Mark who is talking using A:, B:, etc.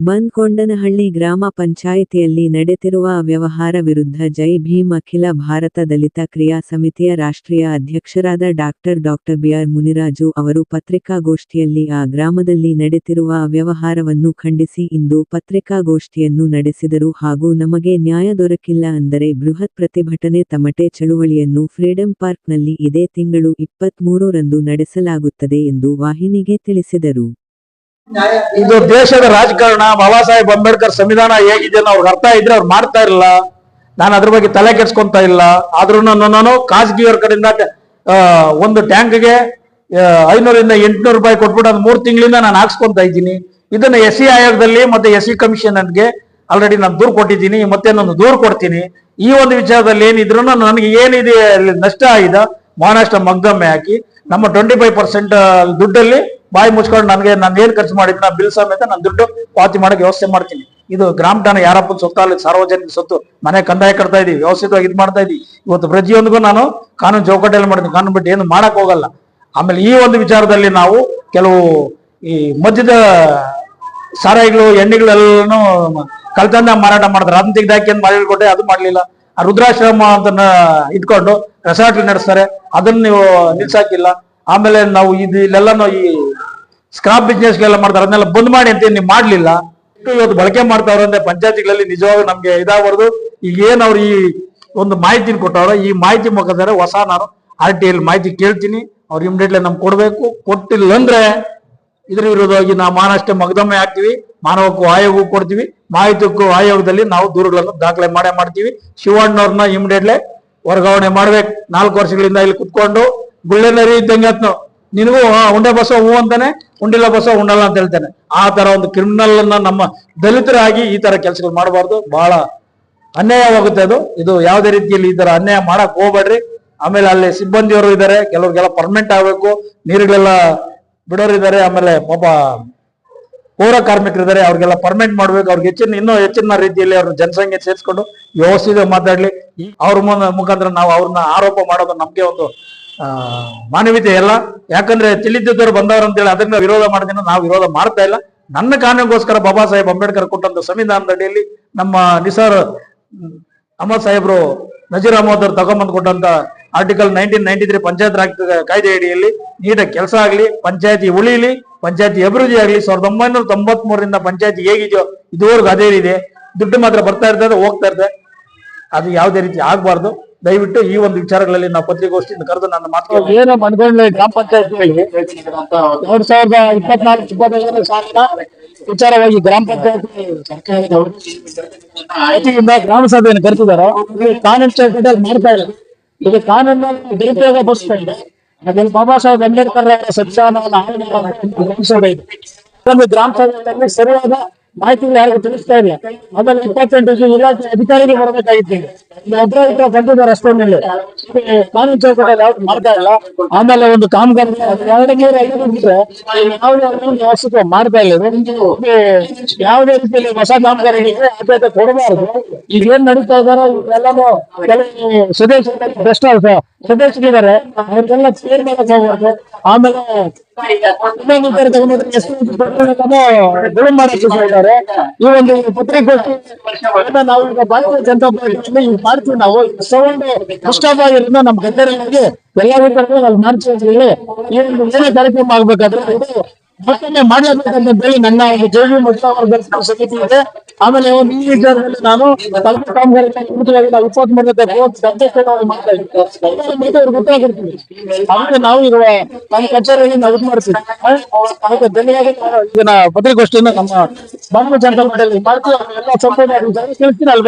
A: ಬಂದ್ಕೊಂಡನಹಳ್ಳಿ ಗ್ರಾಮ ಪಂಚಾಯಿತಿಯಲ್ಲಿ ನಡೆತಿರುವ ಅವ್ಯವಹಾರ ವಿರುದ್ಧ ಜೈ ಭೀಮ್ ಅಖಿಲ ಭಾರತ ದಲಿತ ಕ್ರಿಯಾ ಸಮಿತಿಯ ರಾಷ್ಟ್ರೀಯ ಅಧ್ಯಕ್ಷರಾದ ಡಾಕ್ಟರ್ ಡಾಕ್ಟರ್ ಬಿಆರ್ ಮುನಿರಾಜು ಅವರು ಪತ್ರಿಕಾಗೋಷ್ಠಿಯಲ್ಲಿ ಆ ಗ್ರಾಮದಲ್ಲಿ ನಡೆತಿರುವ ಅವ್ಯವಹಾರವನ್ನು ಖಂಡಿಸಿ ಇಂದು ಪತ್ರಿಕಾಗೋಷ್ಠಿಯನ್ನು ನಡೆಸಿದರು. ಹಾಗೂ ನಮಗೆ ನ್ಯಾಯ ದೊರಕಿಲ್ಲ ಅಂದರೆ ಬೃಹತ್ ಪ್ರತಿಭಟನೆ ತಮಟೆ ಚಳುವಳಿಯನ್ನು ಫ್ರೀಡಂ ಪಾರ್ಕ್ನಲ್ಲಿ ಇದೇ ತಿಂಗಳು ಇಪ್ಪತ್ಮೂರರಂದು ನಡೆಸಲಾಗುತ್ತದೆ ಎಂದು ವಾಹಿನಿಗೆ ತಿಳಿಸಿದರು.
B: ಇದು ದೇಶದ ರಾಜಕಾರಣ, ಬಾಬಾ ಸಾಹೇಬ್ ಅಂಬೇಡ್ಕರ್ ಸಂವಿಧಾನ ಹೇಗಿದೆ ಅವ್ರಿಗೆ ಅರ್ಥ ಇದ್ರೆ ಅವ್ರು ಮಾಡ್ತಾ ಇಲ್ಲ ನಾನು ಅದ್ರ ಬಗ್ಗೆ ತಲೆ ಕೆಡ್ಸ್ಕೊಂತ ಇಲ್ಲ. ಆದ್ರೂ ನಾನು ಖಾಸಗಿಯವ್ರ ಕಡೆಯಿಂದ ಒಂದು ಟ್ಯಾಂಕ್ಗೆ ಐನೂರಿಂದ ಎಂಟುನೂರು ರೂಪಾಯಿ ಕೊಟ್ಬಿಟ್ಟು ಅದು ಮೂರು ತಿಂಗಳಿಂದ ನಾನು ಹಾಕ್ಸ್ಕೊಂತ ಇದ್ದೀನಿ. ಇದನ್ನ ಎಸ್ ಸಿ ಆಯೋಗದಲ್ಲಿ ಮತ್ತೆ ಎಸ್ ಸಿ ಕಮಿಷನ್ಗೆ ಆಲ್ರೆಡಿ ನಾನು ದೂರು ಕೊಟ್ಟಿದ್ದೀನಿ. ಮತ್ತೆ ನಾನು ದೂರು ಕೊಡ್ತೀನಿ. ಈ ಒಂದು ವಿಚಾರದಲ್ಲಿ ಏನಿದ್ರು ನನಗೆ ಏನಿದೆ ನಷ್ಟ ಆಗಿದೆ. ಮಹಾರಾಷ್ಟ್ರ ಮಗ್ಗಮ್ಮೆ ಹಾಕಿ ನಮ್ಮ ಟ್ವೆಂಟಿ ಫೈವ್ ಪರ್ಸೆಂಟ್ ದುಡ್ಡಲ್ಲಿ ಬಾಯಿ ಮುಚ್ಕೊಂಡು ನನಗೆ ನಾನು ಏನು ಖರ್ಚು ಮಾಡಿದ್ನ ಬಿಲ್ ಸಮೇತ ನಾನು ದುಡ್ಡು ಪಾವತಿ ಮಾಡೋಕೆ ವ್ಯವಸ್ಥೆ ಮಾಡ್ತೀನಿ. ಇದು ಗ್ರಾಮ ಠಾಣೆ ಯಾರಪ್ಪನ ಸೊತ್ತು ಸಾರ್ವಜನಿಕ ಸೊತ್ತು. ಮನೆ ಕಂದಾಯ ಕಟ್ತಾ ಇದೀವಿ, ವ್ಯವಸ್ಥಿತವಾಗಿ ಇದು ಮಾಡ್ತಾ ಇದೀವಿ. ಇವತ್ತು ಪ್ರತಿಯೊಂದಿಗೂ ನಾನು ಕಾನೂನು ಚೌಕಟ್ಟೆಯಲ್ಲಿ ಮಾಡ್ತೀನಿ ಕಾನೂನು ಬಿಟ್ಟು ಏನು ಮಾಡಕ್ ಹೋಗಲ್ಲ. ಆಮೇಲೆ ಈ ಒಂದು ವಿಚಾರದಲ್ಲಿ ನಾವು ಕೆಲವು ಈ ಮದ್ಯದ ಸಾರಾಯಿಗಳು, ಎಣ್ಣೆಗಳೆಲ್ಲನೂ ಕಲ್ತಂದ ಮಾರಾಟ ಮಾಡ್ತಾರೆ. ಅದನ್ನ ತೆಗ್ದಾಕಿ ಅಂತ ಮಾಡಿ ಕೊಟ್ಟೆ ಅದು ಮಾಡಲಿಲ್ಲ. ರುದ್ರಾಶ್ರಮ ಅಂತ ಇಟ್ಕೊಂಡು ರೆಸಾರ್ಟ್ ನಡೆಸ್ತಾರೆ. ಅದನ್ನ ನೀವು ನಿಲ್ಸಾಕಿಲ್ಲ. ಆಮೇಲೆ ನಾವು ಇದು ಇಲ್ಲೆಲ್ಲ ಈ ಸ್ಕ್ರಾಪ್ ಬಿಸ್ನೆಸ್ಗೆಲ್ಲ ಮಾಡ್ತಾರೆ, ಅದನ್ನೆಲ್ಲ ಬಂದ್ ಮಾಡಿ ಅಂತ ನೀವು ಮಾಡ್ಲಿಲ್ಲ. ಇವತ್ತು ಬಳಕೆ ಮಾಡ್ತಾವ್ರ ಅಂದ್ರೆ ಪಂಚಾಯತಿಗಳಲ್ಲಿ ನಿಜವಾಗ್ಲೂ ನಮ್ಗೆ ಇದಾಗ್ಬಾರ್ದು. ಈಗ ಏನ್ ಅವ್ರು ಈ ಒಂದು ಮಾಹಿತಿನ ಕೊಟ್ಟವ್ರ, ಈ ಮಾಹಿತಿ ಮುಖಾಂತರ ಹೊಸ ನಾನು ಆರ್ ಟಿ ಎಲ್ ಮಾಹಿತಿ ಕೇಳ್ತೀನಿ. ಅವ್ರು ಇಮಿಡಿಯೇಟ್ಲಿ ನಮ್ಗೆ ಕೊಡ್ಬೇಕು. ಕೊಟ್ಟಿಲ್ಲ ಅಂದ್ರೆ ಇದ್ರ ವಿರುದ್ಧವಾಗಿ ನಾವು ಮಾನಷ್ಟೇ ಮಗದಮ್ಮೆ ಹಾಕ್ತಿವಿ ಮಾನವಕ್ಕೂ ಆಯೋಗಕ್ಕೂ ಕೊಡ್ತೀವಿ. ಮಾಹಿತಿಗೂ ಆಯೋಗದಲ್ಲಿ ನಾವು ದೂರುಗಳನ್ನು ದಾಖಲೆ ಮಾಡೇ ಮಾಡ್ತೀವಿ. ಶಿವಣ್ಣವ್ರನ್ನ ಇಮಿಡಿಯೇಟ್ಲಿ ವರ್ಗಾವಣೆ ಮಾಡ್ಬೇಕು. ನಾಲ್ಕು ವರ್ಷಗಳಿಂದ ಇಲ್ಲಿ ಕುತ್ಕೊಂಡು ಗುಳ್ಳೆನರಿ ಇದ್ದಂಗೆ ನಿನಗೂ ಉಂಡೆ ಬಸವ ಹೂ ಅಂತಾನೆ ಉಂಡಿಲ್ಲ ಬಸ ಉಂಡಲ್ಲ ಅಂತ ಹೇಳ್ತೇನೆ. ಆ ತರ ಒಂದು ಕ್ರಿಮಿನಲ್ ಅನ್ನ ನಮ್ಮ ದಲಿತರಾಗಿ ಈ ತರ ಕೆಲಸಗಳು ಮಾಡಬಾರ್ದು. ಬಹಳ ಅನ್ಯಾಯವಾಗುತ್ತೆ ಅದು. ಇದು ಯಾವುದೇ ರೀತಿಯಲ್ಲಿ ಈ ತರ ಅನ್ಯಾಯ ಮಾಡಕ್ ಹೋಗ್ಬೇಡ್ರಿ. ಆಮೇಲೆ ಅಲ್ಲಿ ಸಿಬ್ಬಂದಿಯವರು ಇದ್ದಾರೆ. ಕೆಲವ್ರಿಗೆಲ್ಲ ಪರ್ಮನೆಂಟ್ ಆಗ್ಬೇಕು. ನೀರುಗಳೆಲ್ಲ ಬಿಡೋರು ಇದ್ದಾರೆ ಆಮೇಲೆ ಪಾಪ ಪೌರ ಕಾರ್ಮಿಕರಿದ್ದಾರೆ ಅವ್ರಿಗೆಲ್ಲ ಪರ್ಮನೆಂಟ್ ಮಾಡ್ಬೇಕು. ಅವ್ರಿಗೆ ಹೆಚ್ಚಿನ, ಇನ್ನೂ ಹೆಚ್ಚಿನ ರೀತಿಯಲ್ಲಿ ಅವ್ರ ಜನಸಂಖ್ಯೆ ಸೇರಿಸ್ಕೊಂಡು ವ್ಯವಸ್ಥಿತ ಮಾತಾಡ್ಲಿ. ಅವ್ರ ಮುಖಾಂತರ ನಾವು ಅವ್ರನ್ನ ಆರೋಪ ಮಾಡೋದು ನಮ್ಗೆ ಒಂದು ಮಾನವೀಯತೆ ಎಲ್ಲ. ಯಾಕಂದ್ರೆ ತಿಳಿದಿದ್ದವರು ಬಂದವರು ಅಂತೇಳಿ ಅದನ್ನ ವಿರೋಧ ಮಾಡಿದ್ರೆ ನಾವು ವಿರೋಧ ಮಾಡ್ತಾ ಇಲ್ಲ. ನನ್ನ ಕಾರಣಕ್ಕೋಸ್ಕರ ಬಾಬಾ ಸಾಹೇಬ್ ಅಂಬೇಡ್ಕರ್ ಕೊಟ್ಟಂತ ಸಂವಿಧಾನದ ಅಡಿಯಲ್ಲಿ ನಮ್ಮ ನಿಸಾರ್ ಹ್ಮ್, ಅಹಮದ್ ಸಾಹೇಬ್ರು ನಜೀರ್ ಅಹಮದ್ ಅವರು ತಗೊಂಬಂದ್ ಕೊಟ್ಟಂತ article nineteen ninety three Panchayat Raj ಕಾಯ್ದೆ ಅಡಿಯಲ್ಲಿ ನೀಟಾಗಿ ಕೆಲಸ ಆಗಲಿ ಪಂಚಾಯತಿ ಉಳಿಲಿ ಪಂಚಾಯತಿ ಅಭಿವೃದ್ಧಿ ಆಗಲಿ ಸಾವಿರದ ಒಂಬೈನೂರ ತೊಂಬತ್ ಮೂರರಿಂದ ಪಂಚಾಯತಿ ಹೇಗಿದೆಯೋ ಇದುವರೆಗೂ ಅದೇ ಇದೆ ದುಡ್ಡು ಮಾತ್ರ ಬರ್ತಾ ಇರ್ತದೆ ಹೋಗ್ತಾ ಇರ್ತದೆ. ಅದು ಯಾವುದೇ ರೀತಿ ಆಗ್ಬಾರ್ದು. ದಯವಿಟ್ಟು ಈ ಒಂದು ವಿಚಾರಗಳಲ್ಲಿ ನಾವು ಪತ್ರಿಕಾಗೋಷ್ಠಿಯಿಂದ ಕರೆದು ನನ್ನ ಮಾತು
C: ಏನು ಮನಗೊಂಡ್ಲೆ ಗ್ರಾಮ ಪಂಚಾಯತ್ ಎರಡ್ ಸಾವಿರದ ಇಪ್ಪತ್ನಾಲ್ಕು ಇಪ್ಪತ್ತೈದನೇ ಸಾಲಿನ ವಿಚಾರವಾಗಿ ಗ್ರಾಮ ಪಂಚಾಯತಿ ಆಯ್ಕೆಯಿಂದ ಗ್ರಾಮ ಸಭೆಯನ್ನು ಕರೆತಿದ್ದಾರೆ ಕಾನೂನು ಚೌಕಟ್ಟಲ್ಲಿ ಮಾಡ್ತಾ ಇಲ್ಲ. ಈಗ ಕಾನೂನು ದುರುಪಯೋಗ ಬಸ್ಕೊಂಡಿದೆ ಅದ್ರಲ್ಲಿ ಬಾಬಾ ಸಾಹೇಬ್ ಅಂಬೇಡ್ಕರ್ ಅವರ ಸಂವಿಧಾನವನ್ನು ಗ್ರಾಮ ಸಭೆ ಇದೆ. ಗ್ರಾಮ ಸಭೆಯಲ್ಲಿ ಸರಿಯಾದ ಮಾಹಿತಿಗಳು ಯಾರಿಗೂ ತಿಳಿಸ್ತಾ ಇಲ್ಲ ಆಮೇಲೆ ಇಪ್ಪತ್ತೆಂಟು ಇಲಾಖೆ ಅಧಿಕಾರಿಗಳು ಬರಬೇಕಾಗಿತ್ತು. ಇಲ್ಲಿ ಇಬ್ಬರ ಬಂದಿದ್ದಾರೆ ಅಷ್ಟೊಂದಿಲ್ಲ ಕಾನೂನು ಚೌಕಟ್ಟಲ್ಲಿ ಯಾವ್ದು ಮಾಡ್ತಾ ಇಲ್ಲ. ಆಮೇಲೆ ಒಂದು ಕಾಮಗಾರಿ ಎರಡು ಮೂರು ಐದು ಯಾವುದೇ ಮಾಡ್ತಾ ಇಲ್ಲ. ಯಾವುದೇ ರೀತಿಯಲ್ಲಿ ಹೊಸ ಆದ್ಯತೆ ಕೊಡಬಾರದು. ಈಗ ಏನ್ ನಡೀತಾ ಇದಾರೆ ಎಲ್ಲಾನು ಕೆಲವು ಸ್ವದೇಶಿ ಬೆಸ್ಟ್ ಸ್ವದೇಶಿಗಳಿದ್ದಾರೆ ಅವ್ರಿಗೆಲ್ಲ ಕ್ಲಿಯರ್ ಮಾಡಕ್ ಹೋಗ್ಬಾರ್ದು ಆಮೇಲೆ ಮಾಡಕ್ಕೆ ಇದ್ದಾರೆ ಈ ಒಂದು ಪತ್ರಿಕೋಷ್ಠಿ ನಾವು ಈಗ ಭಾರತೀಯ ಜನತಾ ಪಾರ್ಟಿಯಲ್ಲಿ ಮಾಡ್ತೀವಿ ನಾವು. ಸೌಂಡ್ ಇಷ್ಟವಾಗಿರೋದ್ರಿಂದ ನಮ್ಮ ಗದ್ದೆರಲ್ಲಿ ಎಲ್ಲಾ ರೀತಿಯಲ್ಲಿ ನಾವು ಮಾಡ್ತೀವಿ ಈ ಒಂದು ಏನೇ ಕಾರ್ಯಕ್ರಮ ಆಗ್ಬೇಕಾದ್ರೆ ಇದು ಮತ್ತೊಮ್ಮೆ ಮಾಡಲೇಬೇಕಂತ ಹೇಳಿ ನನ್ನ ಜೆಡಿ ಸಮಿತಿ ಇದೆ. ಆಮೇಲೆ ಈ ವಿಚಾರದಲ್ಲಿ ನಾನು ತಲುಪ ಕಾಮಗಾರಿ ಅವ್ರಿಗೆ ಗೊತ್ತಾಗಿರ್ತೀವಿ. ಆಮೇಲೆ ನಾವು ಇರುವ ನಮ್ಮ ಕಚೇರಿಯಲ್ಲಿ ನಾವು ಇದು ಮಾಡ್ತೀವಿ. ನಮ್ಮ ಬಾಂಬೆ ಜನತಾ ಮಂಡಳಿ ಮಾಡ್ತೀವಿ. ಎಲ್ಲ ಸಂಪೂರ್ಣ ತಿಳಿಸ್ತೀನಿ ಅಲ್ಲಿ